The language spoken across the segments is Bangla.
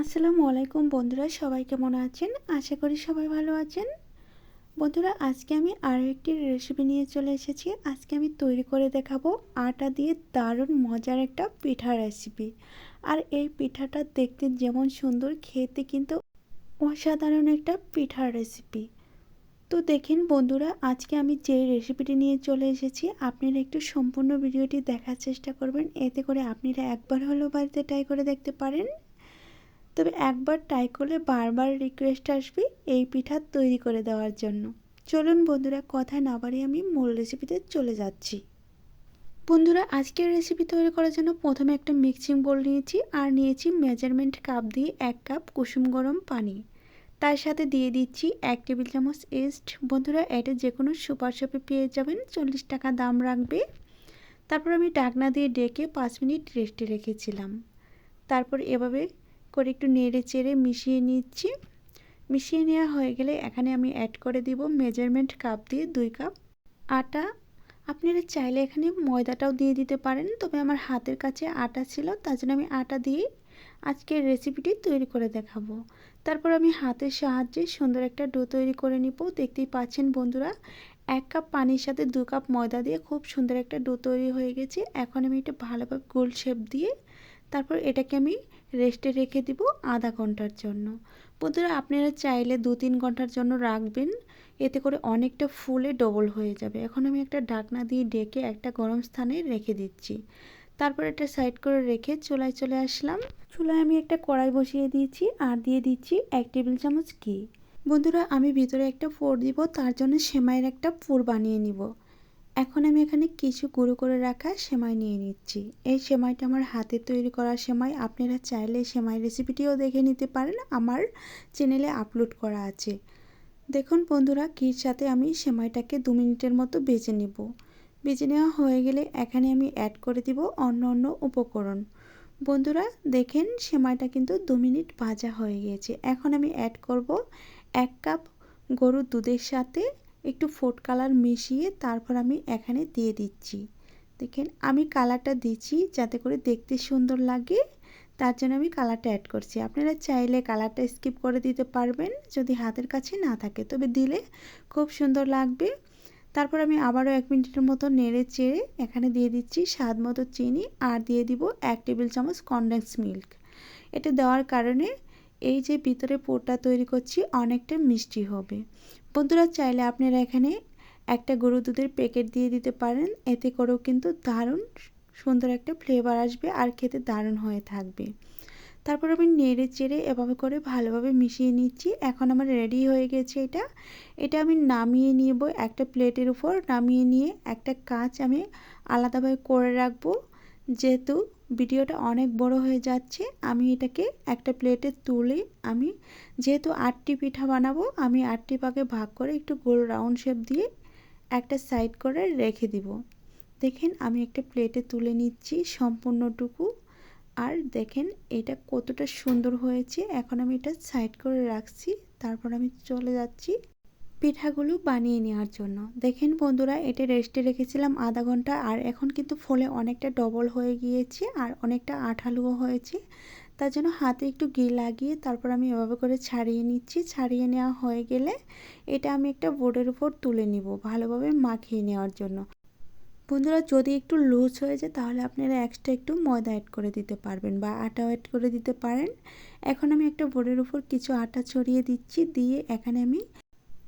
আসসালামু আলাইকুম বন্ধুরা, সবাই কেমন আছেন? আশা করি সবাই ভালো আছেন। বন্ধুরা, আজকে আমি আরও একটি রেসিপি নিয়ে চলে এসেছি। আজকে আমি তৈরি করে দেখাবো আটা দিয়ে দারুণ মজার একটা পিঠা রেসিপি আর এই পিঠাটা দেখতে যেমন সুন্দর, খেতে কিন্তু অসাধারণ একটা পিঠার রেসিপি তো দেখেন বন্ধুরা, আজকে আমি যে রেসিপিটি নিয়ে চলে এসেছি, আপনারা একটু সম্পূর্ণ ভিডিওটি দেখার চেষ্টা করবেন। এতে করে আপনারা একবার হলেও বাড়িতে ট্রাই করে দেখতে পারেন। তবে একবার ট্রাই করলে বারবার রিকোয়েস্ট আসবে এই পিঠা তৈরি করে দেওয়ার জন্য। চলুন বন্ধুরা, কথা না বাড়িয়ে আমি মূল রেসিপিতে চলে যাচ্ছি। বন্ধুরা, আজকের রেসিপি তৈরি করার জন্য প্রথমে একটা মিক্সিং বোল নিয়েছি আর নিয়েছি মেজারমেন্ট কাপ দিয়ে এক কাপ কুসুম গরম পানি। তার সাথে দিয়ে দিচ্ছি এক টেবিল চামচ ইস্ট বন্ধুরা, এটা যে কোনো সুপার শপে পেয়ে যাবেন, চল্লিশ টাকা দাম রাখবে। তারপর আমি ডাকনা দিয়ে ডেকে পাঁচ মিনিট রেস্টে রেখেছিলাম। তারপর এভাবে করে একটু নেড়ে চেড়ে মিশিয়ে নিচ্ছি। মিশিয়ে নেওয়া হয়ে গেলে এখানে আমি অ্যাড করে দিব মেজারমেন্ট কাপ দিয়ে দুই কাপ আটা। আপনারা চাইলে এখানে ময়দাটাও দিয়ে দিতে পারেন, তবে আমার হাতের কাছে আটা ছিল, তার জন্য আমি আটা দিয়ে আজকের রেসিপিটি তৈরি করে দেখাবো। তারপর আমি হাতের সাহায্যে সুন্দর একটা ডো তৈরি করে নিব। দেখতেই পাচ্ছেন বন্ধুরা, এক কাপ পানির সাথে দু কাপ ময়দা দিয়ে খুব সুন্দর একটা ডো তৈরি হয়ে গেছে। এখন আমি এটা ভালোভাবে গোল শেপ দিয়ে তারপর এটাকে আমি রেস্টে রেখে দিব আধা ঘণ্টার জন্য। বন্ধুরা, আপনারা চাইলে দু তিন ঘণ্টার জন্য রাখবেন। এতে করে অনেকটা ফুলে ডবল হয়ে যাবে। এখন আমি একটা ঢাকনা দিয়ে ডেকে একটা গরম স্থানে রেখে দিচ্ছি। তারপর এটা সাইড করে রেখে চুলায় চলে আসলাম। চুলায় আমি একটা কড়াই বসিয়ে দিয়েছি আর দিয়ে দিচ্ছি এক টেবিল চামচ ঘি। বন্ধুরা, আমি ভিতরে একটা ফোর দিব, তার জন্য সেমাইয়ের একটা পুর বানিয়ে নিব। এখন আমি এখানে কিছু গুঁড়ো করে রাখা সেমাই নিয়ে নিচ্ছি। এই সেমাইটা আমার হাতে তৈরি করা সেমাই। আপনারা চাইলে সেমাই রেসিপিটিও দেখে নিতে পারেন। আমার চ্যানেলে আপলোড করা আছে। দেখুন বন্ধুরা, ঘির সাথে আমি সেমাইটাকে দু মিনিটের মতো বেজে নেব। বেজে নেওয়া হয়ে গেলে এখানে আমি অ্যাড করে দিব অন্য অন্য উপকরণ। বন্ধুরা, দেখেন সেমাইটা কিন্তু দু মিনিট ভাজা হয়ে গিয়েছে। এখন আমি অ্যাড করব এক কাপ গরুর দুধের সাথে একটু ফুড কালার মিশিয়ে তারপর আমি এখানে দিয়ে দিচ্ছি। দেখেন, আমি কালারটা দিচ্ছি যাতে করে দেখতে সুন্দর লাগে, তার জন্য আমি কালারটা অ্যাড করছি। আপনারা চাইলে কালারটা স্কিপ করে দিতে পারবেন যদি হাতের কাছে না থাকে, তবে দিলে খুব সুন্দর লাগবে। তারপর আমি আবারও এক মিনিটের মতো নেড়ে চেড়ে এখানে দিয়ে দিচ্ছি স্বাদ মতো চিনি আর দিয়ে দিব এক টেবিল চামচ কনডেন্স মিল্ক এটা দেওয়ার কারণে এই যে ভিতরে পোরটা তৈরি করছি, অনেকটা মিষ্টি হবে। বন্ধুরা, চাইলে আপনারা এখানে একটা গরু দুধের প্যাকেট দিয়ে দিতে পারেন। এতে করেও কিন্তু দারুণ সুন্দর একটা ফ্লেভার আসবে আর খেতে দারুণ হয়ে থাকবে। তারপর আমি নেড়ে চেড়ে এভাবে করে ভালোভাবে মিশিয়ে নিচ্ছি। এখন আমার রেডি হয়ে গেছে এটা। এটা আমি নামিয়ে নিব একটা প্লেটের উপর। নামিয়ে নিয়ে একটা কাঁচ আমি আলাদাভাবে করে রাখব। যেহেতু ভিডিওটা অনেক বড় হয়ে যাচ্ছে। আমি এটাকে একটা প্লেটে তুলে আমি যেহেতু আটটি পিঠা বানাবো, আমি আটটি পাকে ভাগ করে একটু গোল রাউন্ড শেপ দিয়ে একটা সাইড করে রেখে দিব। দেখেন আমি একটা প্লেটে তুলে নিচ্ছি সম্পূর্ণটুকু। আর দেখেন এটা কতটা সুন্দর হয়েছে। এখন আমি এটা সাইড করে রাখছি, তারপর আমি চলে যাচ্ছি। পিঠাগুলো বানিয়ে নেওয়ার জন্য। দেখেন বন্ধুরা, এটা রেস্টে রেখেছিলাম আধা ঘণ্টা আর এখন কিন্তু ফলে অনেকটা ডবল হয়ে গিয়েছে আর অনেকটা আঠালুও হয়েছে। তার জন্য হাতে একটু ঘি লাগিয়ে তারপর আমি এভাবে করে ছাড়িয়ে নিচ্ছি। ছাড়িয়ে নেওয়া হয়ে গেলে এটা আমি একটা বোর্ডের উপর তুলে নিব ভালোভাবে মাখিয়ে নেওয়ার জন্য। বন্ধুরা, যদি একটু লুজ হয়ে যায় তাহলে আপনারা এক্সট্রা একটু ময়দা অ্যাড করে দিতে পারবেন বা আটা অ্যাড করে দিতে পারেন। এখন আমি একটা বোর্ডের উপর কিছু আটা ছড়িয়ে দিচ্ছি, দিয়ে এখানে আমি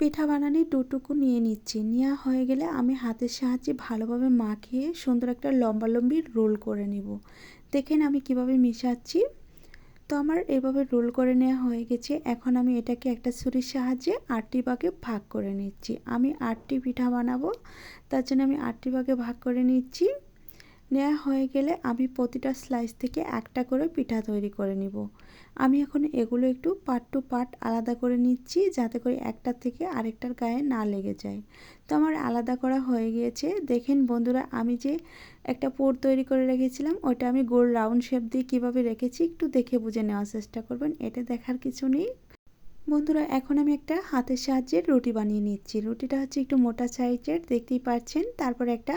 পিঠা বানানি ডোটুকু নিয়ে নিচ্ছি। নেওয়া হয়ে গেলে আমি হাতের সাহায্যে ভালোভাবে মাখিয়ে সুন্দর একটা লম্বা লম্বি রোল করে নিব। দেখেন আমি কীভাবে মিশাচ্ছি। তো আমার এভাবে রোল করে নেওয়া হয়ে গেছে। এখন আমি এটাকে একটা ছুরির সাহায্যে আটটি ভাগে ভাগ করে নিচ্ছি। আমি আটটি পিঠা বানাবো, তার জন্য আমি আটটি ভাগে ভাগ করে নিচ্ছি। নেওয়া হয়ে গেলে আমি প্রতিটা স্লাইস থেকে একটা করে পিঠা তৈরি করে নিব। আমি এখন এগুলো একটু পার্ট টু পার্ট আলাদা করে নিচ্ছি যাতে করে একটার থেকে আরেকটার গায়ে না লেগে যায়। তো আমার আলাদা করা হয়ে গিয়েছে। দেখেন বন্ধুরা, আমি যে একটা পোর তৈরি করে রেখেছিলাম ওটা আমি গোল রাউন্ড শেপ দিয়ে কীভাবে রেখেছি একটু দেখে বুঝে নেওয়ার চেষ্টা করবেন এটা দেখার কিছু নেই। বন্ধুরা, এখন আমি একটা হাতের সাহায্যে রুটি বানিয়ে নিচ্ছি। রুটিটা হচ্ছে একটু মোটা সাইজের, দেখতেই পাচ্ছেন। তারপর একটা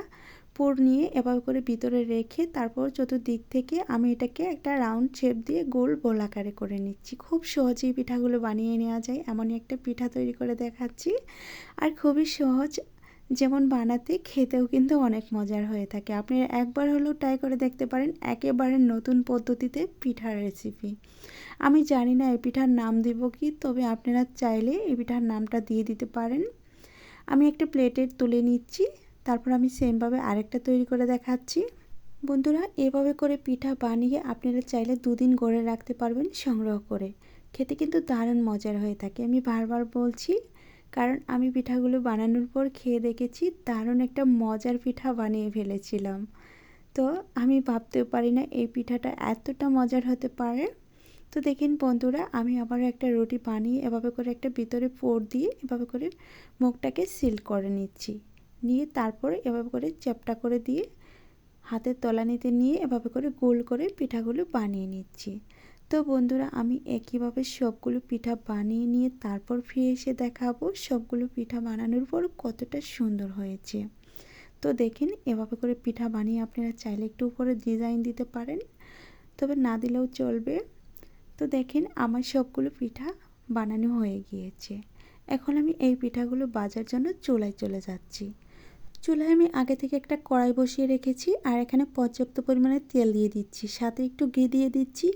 পুর নিয়ে এভাবে করে ভিতরে রেখে তারপর চতুর্দিক থেকে আমি এটাকে একটা রাউন্ড শেপ দিয়ে গোল গোল আকারে করে নিচ্ছি। খুব সহজেই পিঠাগুলো বানিয়ে নেওয়া যায়, এমনই একটা পিঠা তৈরি করে দেখাচ্ছি। আর খুবই সহজ, যেমন বানাতে খেতেও কিন্তু অনেক মজার হয়ে থাকে। আপনি একবার হলেও ট্রাই করে দেখতে পারেন একেবারে নতুন পদ্ধতিতে পিঠার রেসিপি আমি জানি না এই পিঠার নাম দিব কি, তবে আপনারা চাইলে এই পিঠার নামটা দিয়ে দিতে পারেন। আমি একটা প্লেটে তুলে নিচ্ছি। তারপর আমি সেমভাবে আরেকটা তৈরি করে দেখাচ্ছি। বন্ধুরা, এভাবে করে পিঠা বানিয়ে আপনারা চাইলে দুদিন গড়ে রাখতে পারবেন সংগ্রহ করে। খেতে কিন্তু দারুণ মজার হয়ে থাকে, আমি বারবার বলছি। কারণ আমি পিঠাগুলো বানানোর পর খেয়ে দেখেছি, দারুণ একটা মজার পিঠা বানিয়ে ফেলেছিলাম। তো আমি ভাবতেও পারি না এই পিঠাটা এতটা মজার হতে পারে। তো দেখেন বন্ধুরা, আমি আবার একটা রুটি বানিয়ে এভাবে করে একটা ভিতরে পোর দিয়ে এভাবে করে মুখটাকে সিল করে নিচ্ছি। নিয়ে তারপরে এভাবে করে চ্যাপটা করে দিয়ে হাতের তলানিতে নিয়ে এভাবে করে গোল করে পিঠাগুলো বানিয়ে নিচ্ছি। তো বন্ধুরা, আমি একইভাবে সবগুলো পিঠা বানিয়ে নিয়ে তারপর ফিরে এসে দেখাবো সবগুলো পিঠা বানানোর পর কতটা সুন্দর হয়েছে। তো দেখেন, এভাবে করে পিঠা বানিয়ে আপনারা চাইলে একটু উপরে ডিজাইন দিতে পারেন, তবে না দিলেও চলবে। তো দেখেন, আমার সবগুলো পিঠা বানানো হয়ে গিয়েছে। এখন আমি এই পিঠাগুলো বাজার জন্য চুলায় চলে যাচ্ছি। চুলায় আমি আগে থেকে একটা কড়াই বসিয়ে রেখেছি আর এখানে পর্যাপ্ত পরিমাণে তেল দিয়ে দিচ্ছি। সাথে একটু ঘি দিয়ে দিচ্ছি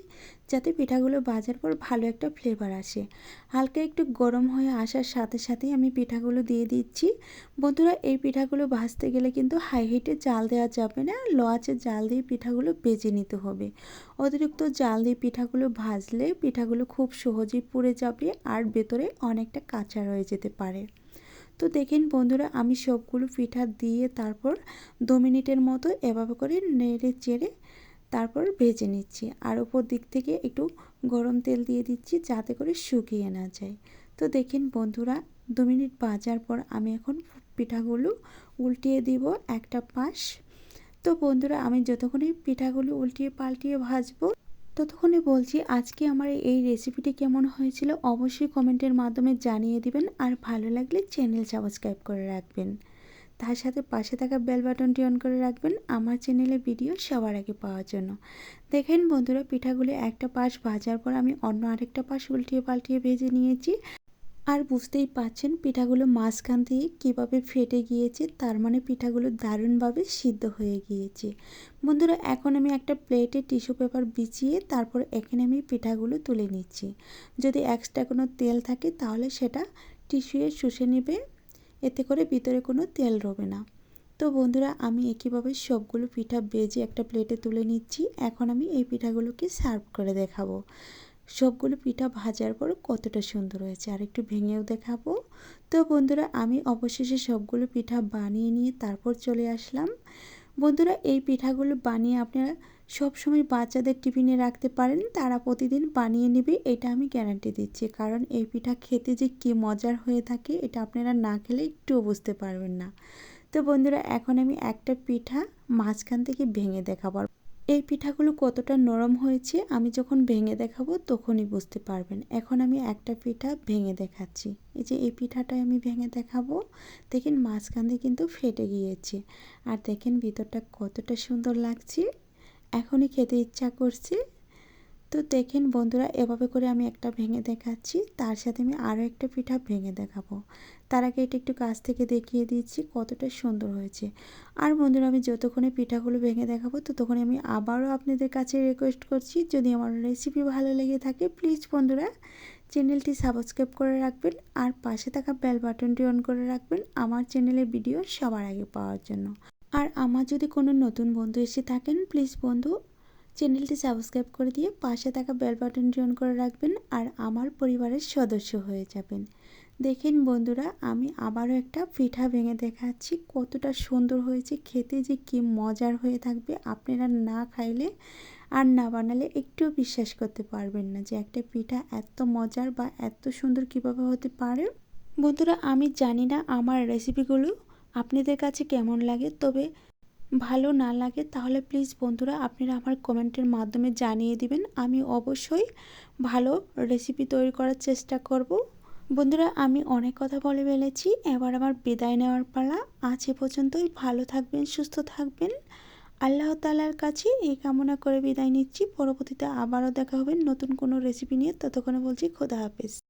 যাতে পিঠাগুলো ভাজার পর ভালো একটা ফ্লেভার আসে। হালকা একটু গরম হয়ে আসার সাথে সাথেই আমি পিঠাগুলো দিয়ে দিচ্ছি। বন্ধুরা, এই পিঠাগুলো ভাজতে গেলে কিন্তু হাই হিটে জাল দেওয়া যাবে না। লো জাল দিয়ে পিঠাগুলো বেজে নিতে হবে। অতিরিক্ত জাল দিয়ে পিঠাগুলো ভাজলে পিঠাগুলো খুব সহজেই পুড়ে যাবে আর ভেতরে অনেকটা কাঁচা রয়ে যেতে পারে। তো দেখেন বন্ধুরা, আমি সবগুলো পিঠা দিয়ে তারপর দু মিনিটের মতো এভাবে করে নেড়ে চেড়ে তারপর ভেজে নিচ্ছি। আর ওপর দিক থেকে একটু গরম তেল দিয়ে দিচ্ছি যাতে করে শুকিয়ে না যায়। তো দেখেন বন্ধুরা, দু মিনিট ভাজার পর আমি এখন পিঠাগুলো উল্টিয়ে দিব একটা পাশ। তো বন্ধুরা, আমি যতক্ষণই পিঠাগুলো উল্টিয়ে পাল্টিয়ে ভাজবো ততক্ষণে বলছি, আজকে আমার এই রেসিপিটি কেমন হয়েছিল অবশ্যই কমেন্টের মাধ্যমে জানিয়ে দিবেন আর ভালো লাগলে চ্যানেল সাবস্ক্রাইব করে রাখবেন। তার সাথে পাশে থাকা বেল বাটনটি অন করে রাখবেন আমার চ্যানেলে ভিডিও সবার আগে পাওয়ার জন্য। দেখেন বন্ধুরা, পিঠাগুলি একটা পাশ ভাজার পর আমি অন্য আরেকটা পাশ উল্টিয়ে পাল্টিয়ে ভেজে নিয়েছি। আর বুঝতেই পাচ্ছেন পিঠাগুলো মাঝখান দিয়ে কীভাবে ফেটে গিয়েছে, তার মানে পিঠাগুলো দারুণভাবে সিদ্ধ হয়ে গিয়েছে। বন্ধুরা, এখন আমি একটা প্লেটে টিস্যু পেপার বিছিয়ে তারপর এখানে আমি পিঠাগুলো তুলে নিচ্ছি। যদি এক্সট্রা কোনো তেল থাকে, তাহলে সেটা টিস্যুয়ে শুষে নেবে, এতে করে ভিতরে কোনো তেল রবে না। তো বন্ধুরা, আমি একইভাবে সবগুলো পিঠা বেজে একটা প্লেটে তুলে নিচ্ছি। এখন আমি এই পিঠাগুলোকে সার্ভ করে দেখাবো। সবগুলো পিঠা ভাজার পর কতটা সুন্দর হয়েছে। আর একটু ভেঙেও দেখাবো। তো বন্ধুরা, আমি অবশেষে সবগুলো পিঠা বানিয়ে নিয়ে তারপর চলে আসলাম। বন্ধুরা, এই পিঠাগুলো বানিয়ে আপনারা সব সময় বাচ্চাদের টিফিনে রাখতে পারেন। তারা প্রতিদিন বানিয়ে নেবে, এটা আমি গ্যারান্টি দিচ্ছি। কারণ এই পিঠা খেতে যে কী মজার হয়ে থাকে, এটা আপনারা না খেলে একটুও বুঝতে পারবেন না। তো বন্ধুরা, এখন আমি একটা পিঠা মাঝখান থেকে ভেঙে দেখাবো। এই পিঠাগুলো কতটা নরম হয়েছে আমি যখন ভেঙে দেখাবো তখনই বুঝতে পারবেন। এখন আমি একটা পিঠা ভেঙে দেখাচ্ছি। এই যে এই পিঠাটাই আমি ভেঙে দেখাবো। দেখেন মাঝখান দিয়ে কিন্তু ফেটে গিয়েছে। আর দেখেন ভিতরটা কতটা সুন্দর লাগছে। এখনই খেতে ইচ্ছা করছে। তো দেখেন বন্ধুরা, এভাবে করে আমি একটা ভেঙে দেখাচ্ছি। তার সাথে আমি আরও একটা পিঠা ভেঙে দেখাবো। তার আগে এটা একটু কাছ থেকে দেখিয়ে দিচ্ছি কতটা সুন্দর হয়েছে। আর বন্ধুরা, আমি যতক্ষণে পিঠাগুলো ভেঙে দেখাবো, ততক্ষণে আমি আবারও আপনাদের কাছে রিকোয়েস্ট করছি। যদি আমার রেসিপি ভালো লেগে থাকে প্লিজ বন্ধুরা চ্যানেলটি সাবস্ক্রাইব করে রাখবেন আর পাশে থাকা বেল বাটনটি অন করে রাখবেন আমার চ্যানেলের ভিডিও সবার আগে পাওয়ার জন্য। আর আমার যদি কোনো নতুন বন্ধু এসে থাকেন প্লিজ বন্ধু চ্যানেলটি সাবস্ক্রাইব করে দিয়ে পাশে থাকা বেল বাটনটি অন করে রাখবেন আর আমার পরিবারের সদস্য হয়ে যাবেন। দেখেন বন্ধুরা, আমি আবারও একটা পিঠা ভেঙে দেখাচ্ছি। কতটা সুন্দর হয়েছে, খেতে যে কি মজার হয়ে থাকবে আপনারা না খাইলে আর না বানালে একটুও বিশ্বাস করতে পারবেন না যে একটা পিঠা এত মজার বা এত সুন্দর কীভাবে হতে পারে। বন্ধুরা, আমি জানি না আমার রেসিপিগুলো আপনাদের কাছে কেমন লাগে, তবে ভালো না লাগে, তাহলে প্লিজ বন্ধুরা আপনারা আমার কমেন্টের মাধ্যমে জানিয়ে দিবেন। আমি অবশ্যই ভালো রেসিপি তৈরি করার চেষ্টা করব। বন্ধুরা, আমি অনেক কথা বলে ফেলেছি। এবার আমার বিদায় নেওয়ার পালা। আজ এ পর্যন্তই। ভালো থাকবেন, সুস্থ থাকবেন। আল্লাহ তালার কাছে এই কামনা করে বিদায় নিচ্ছি। পরবর্তীতে আবারও দেখা হবে নতুন কোনো রেসিপি নিয়ে। ততক্ষণে বলছি, খোদা হাফেজ।